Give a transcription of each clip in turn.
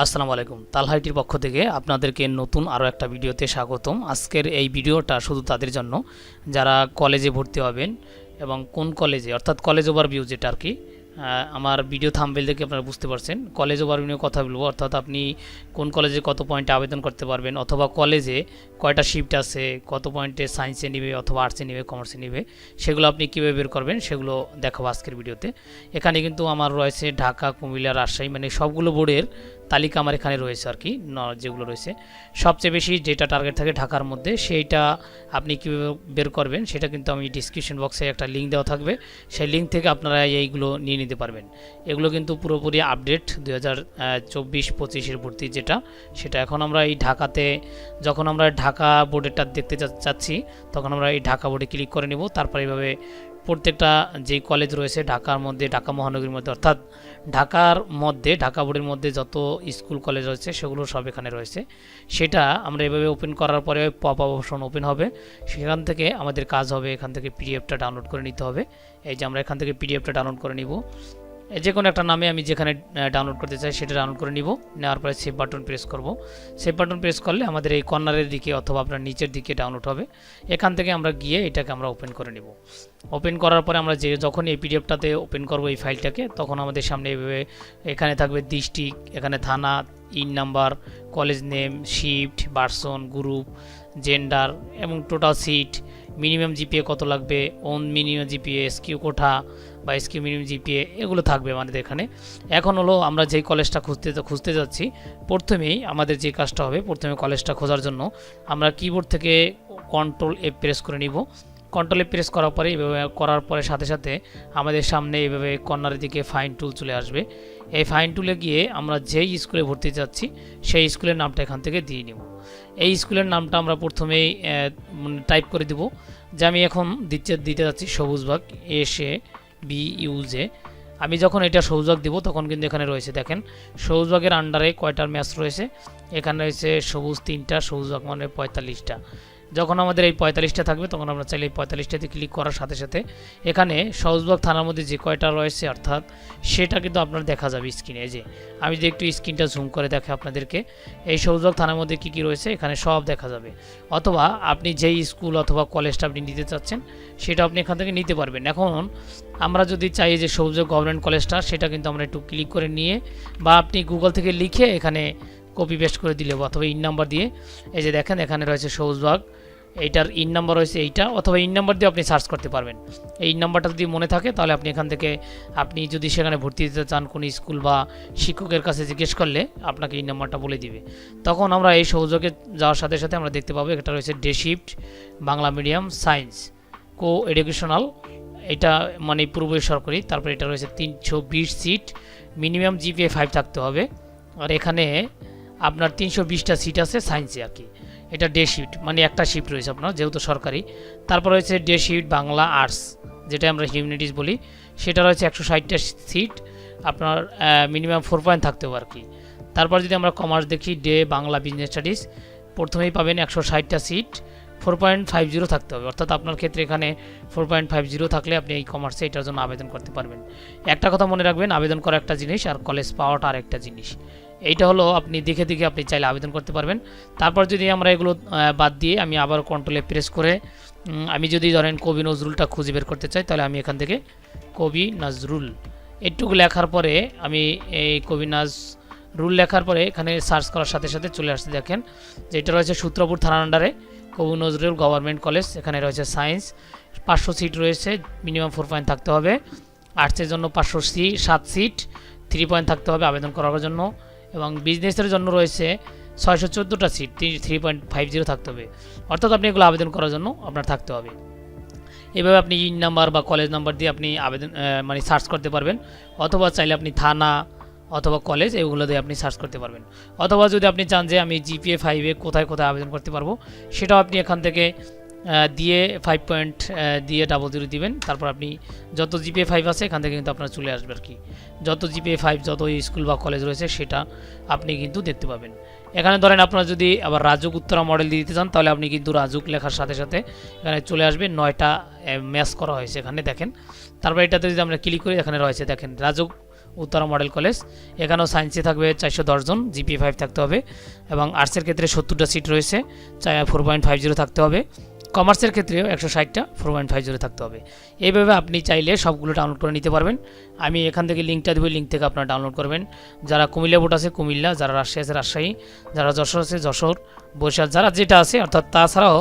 আসসালামু আলাইকুম। তালহাইটির পক্ষ থেকে আপনাদেরকে নতুন আরও একটা ভিডিওতে স্বাগতম। আজকের এই ভিডিওটা শুধু তাদের জন্য। যারা কলেজে ভর্তি হবেন এবং কোন কলেজে অর্থাৎ কলেজ ওভারভিউ যেটা আর কি আমার ভিডিও থাম্বেল দেখে আপনারা বুঝতে পারছেন। কলেজ ওভারভিউ কথা বলব। অর্থাৎ আপনি কোন কলেজে কত পয়েন্টে আবেদন করতে পারবেন অথবা কলেজে কয়টা শিফট আছে, কত পয়েন্টে সায়েন্সে নেবে অথবা আর্টসে নেবে কমার্সে নেবে, সেগুলো আপনি কীভাবে বের করবেন সেগুলো দেখাবো আজকের ভিডিওতে এখানে কিন্তু আমার রয়েছে ঢাকা, কুমিল্লা, রাজশাহী মানে সবগুলো বোর্ডের তালিকা আমার এখানে রয়েছে আর কি যেগুলো রয়েছে। সবচেয়ে বেশি যেটা টার্গেট থাকে ঢাকার মধ্যে, সেইটা আপনি কীভাবে বের করবেন সেটা কিন্তু আমি ডিসক্রিপশন বক্সে একটা লিঙ্ক দেওয়া থাকবে। সেই লিঙ্ক থেকে আপনারা এইগুলো নিয়ে নিতে পারবেন। এগুলো কিন্তু পুরোপুরি আপডেট দু হাজার চব্বিশ, পঁচিশের ভর্তি যেটা, সেটা এখন আমরা এই ঢাকাতে, যখন আমরা ঢাকা বোর্ডেরটা দেখতে চাচ্ছি তখন আমরা এই ঢাকা বোর্ডে ক্লিক করে নেব, তারপর এইভাবে প্রত্যেকটা যে কলেজ রয়েছে ঢাকার মধ্যে, ঢাকা মহানগরীর মধ্যে, অর্থাৎ ঢাকার মধ্যে, ঢাকা বোর্ডের মধ্যে যত স্কুল কলেজ রয়েছে সেগুলো সব এখানে রয়েছে। সেটা আমরা এভাবে ওপেন করার পরে পপ আপ অপশন ওপেন হবে। সেখান থেকে আমাদের কাজ হবে, এখান থেকে পিডিএফটা ডাউনলোড করে নিতে হবে। এই যে আমরা এখান থেকে পিডিএফটা ডাউনলোড করে নিব। যে কোনো একটা নামে আমি যেখানে ডাউনলোড করতে চাই সেটা ডাউনলোড করে নিব। নেওয়ার পরে সেভ বাটন প্রেস করব। সেভ বাটন প্রেস করলে আমাদের এই কর্নারের দিকে অথবা আপনার নিচের দিকে ডাউনলোড হবে। এখান থেকে আমরা গিয়ে এটাকে আমরা ওপেন করে নিব। ওপেন করার পরে আমরা যে যখন এই পিডিএফটাতে ওপেন করব এই ফাইলটাকে তখন আমাদের সামনে এভাবে এখানে থাকবে ডিস্ট্রিক্ট এখানে থানা EIIN number college name shift version group gender এবং টোটাল সিট মিনিমাম জিপিএ কত লাগবে ওন মিনিমাম জিপিএ এসকিউ কোঠা বা এসকিউ মিনিমাম জিপিএ, এগুলো থাকবে আমাদের এখানে। এখন হলো আমরা যেই কলেজটা খুঁজতে খুঁজতে যাচ্ছি, প্রথমেই আমাদের যে কাজটা হবে, প্রথমে কলেজটা খোঁজার জন্য আমরা কিবোর্ড থেকে কন্ট্রোল এ প্রেস করে নিব। কন্ট্রোলে প্রেস করার পরে এইভাবে করার পরে সাথে সাথে আমাদের সামনে এভাবে কর্নারের দিকে ফাইন টুল চলে আসবে। এই ফাইন টুলে গিয়ে আমরা যেই স্কুলে ভর্তি যাচ্ছি, সেই স্কুলের নামটা এখান থেকে দিয়ে নিব। এই স্কুলের নামটা আমরা প্রথমেই টাইপ করে দিব। যে আমি এখন দিচ্ছে, দিতে যাচ্ছি সবুজবাগ এসে বি ইউজে আমি যখন এটা সৌজাগ দিব, তখন কিন্তু এখানে রয়েছে, দেখেন সবুজবাগের আন্ডারে কয়টার ম্যাচ রয়েছে? এখানে রয়েছে সবুজ তিনটা সৌজাগ মানে পঁয়তাল্লিশটা। যখন আমাদের এই পঁয়তাল্লিশটা থাকবে, তখন আমরা চাইলে এই পঁয়তাল্লিশটাতে ক্লিক করার সাথে সাথে এখানে সহজবাগ থানার মধ্যে যে কয়টা রয়েছে অর্থাৎ সেটা কিন্তু আপনার দেখা যাবে স্ক্রিনে যে, আমি যদি একটু স্ক্রিনটা জুম করে দেখে আপনাদেরকে, এই সহজবাগ থানার মধ্যে কী কী রয়েছে এখানে সব দেখা যাবে। অথবা আপনি যেই স্কুল অথবা কলেজটা আপনি নিতে চাচ্ছেন, সেটা আপনি এখান থেকে নিতে পারবেন। এখন আমরা যদি চাই যে সৌযোগ গভর্নমেন্ট কলেজটা সেটা কিন্তু আমরা একটু ক্লিক করে নিয়ে বা আপনি গুগল থেকে লিখে এখানে কপি পেস্ট করে দিলে অথবা ইন নাম্বার দিয়ে, এই যে দেখেন এখানে রয়েছে সৌজবাগ এইটার ইন নাম্বার রয়েছে এইটা, অথবা ইন নাম্বার দিয়ে আপনি সার্চ করতে পারবেন। এই ইন নাম্বারটা যদি মনে থাকে, তাহলে আপনি এখান থেকে আপনি যদি সেখানে ভর্তি দিতে চান কোনো স্কুল বা শিক্ষকের কাছে জিজ্ঞেস করলে আপনাকে এই নাম্বারটা বলে দিবে। তখন আমরা এই সহযোগে যাওয়ার সাথে সাথে আমরা দেখতে পাবো এটা রয়েছে day shift Bangla medium science coeducational এটা মানে পূর্ব সরকারি, তারপরে এটা রয়েছে তিনশো বিশ সিট, মিনিমাম জিপিএ ফাইভ থাকতে হবে। আর এখানে আপনার তিনশো বিশটা সিট আছে সায়েন্সে আর কি। এটা ডে শিফট মানে একটা শিফট রয়েছে আপনার, যেহেতু সরকারি। তারপর রয়েছে ডে শিফট বাংলা আর্টস যেটা আমরা হিউম্যানিটিস বলি, সেটা রয়েছে একশো ষাটটা সিট আপনার মিনিমাম ফোর পয়েন্ট থাকতে হবে আর কি। তারপর যদি আমরা কমার্স দেখি ডে বাংলা বিজনেস স্টাডিজ প্রথমেই পাবেন একশো ষাটটা seat four point five zero থাকতে হবে। অর্থাৎ আপনার ক্ষেত্রে এখানে ফোর পয়েন্ট ফাইভ জিরো থাকলে আপনি এই কমার্সে এটার জন্য আবেদন করতে পারবেন। একটা কথা মনে রাখবেন, আবেদন করা একটা জিনিস আর কলেজ পাওয়াটা আর একটা জিনিস। এইটা হলো আপনি দেখে দেখে আপনি চাইলে আবেদন করতে পারবেন। তারপর যদি আমরা এগুলো বাদ দিয়ে আমি আবার কন্ট্রোলে প্রেস করে আমি যদি ধরেন কবি নজরুলটা খুঁজে বের করতে চাই, তাহলে আমি এখান থেকে কবি নজরুল। এটুকু লেখার পরে আমি এই কবি নাজ রুল লেখার পরে এখানে সার্চ করার সাথে সাথে চলে আসতে দেখেন, যে এটা রয়েছে সূত্রপুর থানার আন্ডারে কবি নজরুল গভর্নমেন্ট কলেজ এখানে রয়েছে সায়েন্স পাঁচশো সিট রয়েছে মিনিমাম ফোর পয়েন্ট থাকতে হবে। আর্টসের জন্য পাঁচশো সি, সাত সিট থ্রি পয়েন্ট থাকতে হবে আবেদন করার জন্য। এবং বিজনেসের জন্য রয়েছে ছয়শো চোদ্দোটা seat three point five zero থাকতে হবে। অর্থাৎ আপনি এগুলো আবেদন করার জন্য আপনার থাকতে হবে। এভাবে আপনি ইন নাম্বার বা কলেজ নাম্বার দিয়ে আপনি আবেদন মানে সার্চ করতে পারবেন। অথবা চাইলে আপনি থানা অথবা কলেজ এগুলো দিয়ে আপনি সার্চ করতে পারবেন। অথবা যদি আপনি চান যে আমি জিপিএ ফাইভে কোথায় কোথায় আবেদন করতে পারব, সেটাও আপনি এখান থেকে দিয়ে ফাইভ পয়েন্ট দিয়ে ডাবল জিরো দিবেন। তারপর আপনি যত জিপিএ ফাইভ আছে, এখান থেকে কিন্তু আপনার চলে আসবে আর কি। যত জিপিএ ফাইভ যত স্কুল বা কলেজ রয়েছে, সেটা আপনি কিন্তু দেখতে পাবেন। এখানে ধরেন আপনারা যদি আবার রাজুক উত্তরা মডেল দিয়ে দিতে চান, তাহলে আপনি কিন্তু রাজুক লেখার সাথে সাথে এখানে চলে আসবে, নয়টা ম্যাচ করা হয়েছে এখানে, দেখেন। তারপর এটাতে যদি আমরা ক্লিক করি, এখানে রয়েছে, দেখেন, রাজুক উত্তরা মডেল কলেজ এখানেও সায়েন্সে থাকবে চারশো দশজন জিপি ফাইভ থাকতে হবে। এবং আর্টসের ক্ষেত্রে সত্তরটা সিট রয়েছে ফোর পয়েন্ট ফাইভ জিরো থাকতে হবে। কমার্সের ক্ষেত্রেও একশো ষাটটা ফোর পয়েন্ট ফাইভ জিরো থাকতে হবে। এইভাবে আপনি চাইলে সবগুলো ডাউনলোড করে নিতে পারবেন। আমি এখান থেকে লিঙ্কটা দেবো লিঙ্ক থেকে আপনারা ডাউনলোড করবেন। যারা কুমিল্লা বোর্ড আছে, কুমিল্লা, যারা রাজশাহী আছে, রাজশাহী। যারা যশোর আছে, যশোর। বরিশাল যারা যেটা আছে, অর্থাৎ তাছাড়াও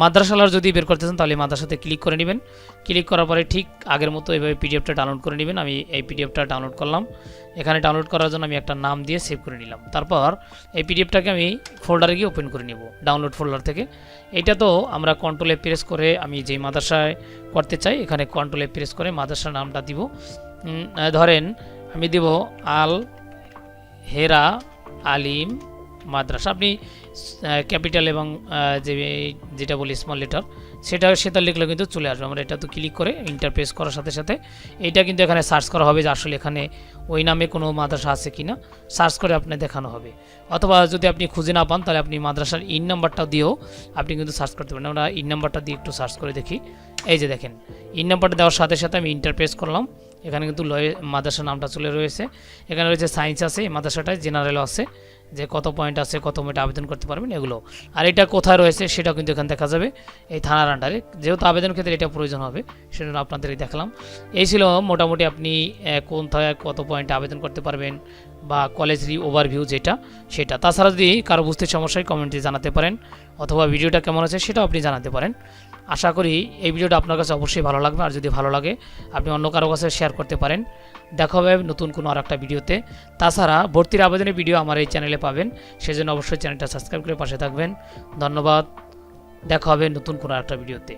মাদ্রাসালার যদি বের করতে চান, তাহলে মাদ্রাসাতে ক্লিক করে নেবেন। ক্লিক করার পরে ঠিক আগের মতো এইভাবে পিডিএফটা ডাউনলোড করে নেবেন। আমি এই পিডিএফটা ডাউনলোড করলাম। এখানে ডাউনলোড করার জন্য আমি একটা নাম দিয়ে সেভ করে নিলাম। তারপর এই পিডিএফটাকে আমি ফোল্ডারে গিয়ে ওপেন করে নিব ডাউনলোড ফোল্ডার থেকে। এটা তো আমরা কন্ট্রোলে প্রেস করে আমি যেই মাদ্রাসায় করতে চাই, এখানে কন্ট্রোলে প্রেস করে মাদ্রাসার নামটা দিব। ধরেন আমি দিব আল হেরা আলিম মাদ্রাসা। আপনি ক্যাপিটাল এবং যে, যেটা বলি স্মল লেটার সেটা সেটা লিখলে কিন্তু চলে আসবে। আমরা এটা তো ক্লিক করে ইন্টারপ্রেস করার সাথে সাথে এটা কিন্তু এখানে সার্চ করা হবে যে আসলে এখানে ওই নামে কোনো মাদ্রাসা আছে কিনা। সার্চ করে আপনি দেখানো হবে। অথবা যদি আপনি খুঁজে না পান, তাহলে আপনি মাদ্রাসার ইন নাম্বারটা দিয়েও আপনি কিন্তু সার্চ করতে পারেন। আমরা ইন নাম্বারটা দিয়ে একটু সার্চ করে দেখি। এই যে দেখেন ইন নাম্বারটা দেওয়ার সাথে সাথে আমি ইন্টারপ্রেস করলাম। এখানে কিন্তু লয়ে মাদ্রাসার নামটা চলে রয়েছে। এখানে রয়েছে সায়েন্স আছে মাদ্রাসাটায় জেনারেলও আছে, যে কত পয়েন্ট আছে, কত মিনিট আবেদন করতে পারবেন, এগুলো। আর এটা কোথায় রয়েছে সেটাও কিন্তু এখানে দেখা যাবে, এই থানার আন্ডারে যেহেতু আবেদন ক্ষেত্রে এটা প্রয়োজন হবে, সেজন্য আপনাদেরই দেখালাম। এই ছিল মোটামুটি আপনি কোথায় কত পয়েন্টে আবেদন করতে পারবেন, বা কলেজ রি ওভারভিউ যেটা, সেটা। তাছাড়া যদি কারও বুঝতে সমস্যায় কমেন্টে জানাতে পারেন, অথবা ভিডিওটা কেমন আছে সেটাও আপনি জানাতে পারেন। আশা করি এই ভিডিওটা আপনার কাছে অবশ্যই ভালো লাগবে। আর যদি ভালো লাগে, আপনি অন্য কারও কাছে শেয়ার করতে পারেন। দেখা হবে নতুন কোনো আর একটা ভিডিওতে। তাছাড়া ভর্তির আবেদনের ভিডিও আমার এই চ্যানেলে পাবেন। সেজন্য অবশ্যই চ্যানেলটা সাবস্ক্রাইব করে পাশে থাকবেন। ধন্যবাদ। দেখা হবে নতুন কোনো আর একটা ভিডিওতে।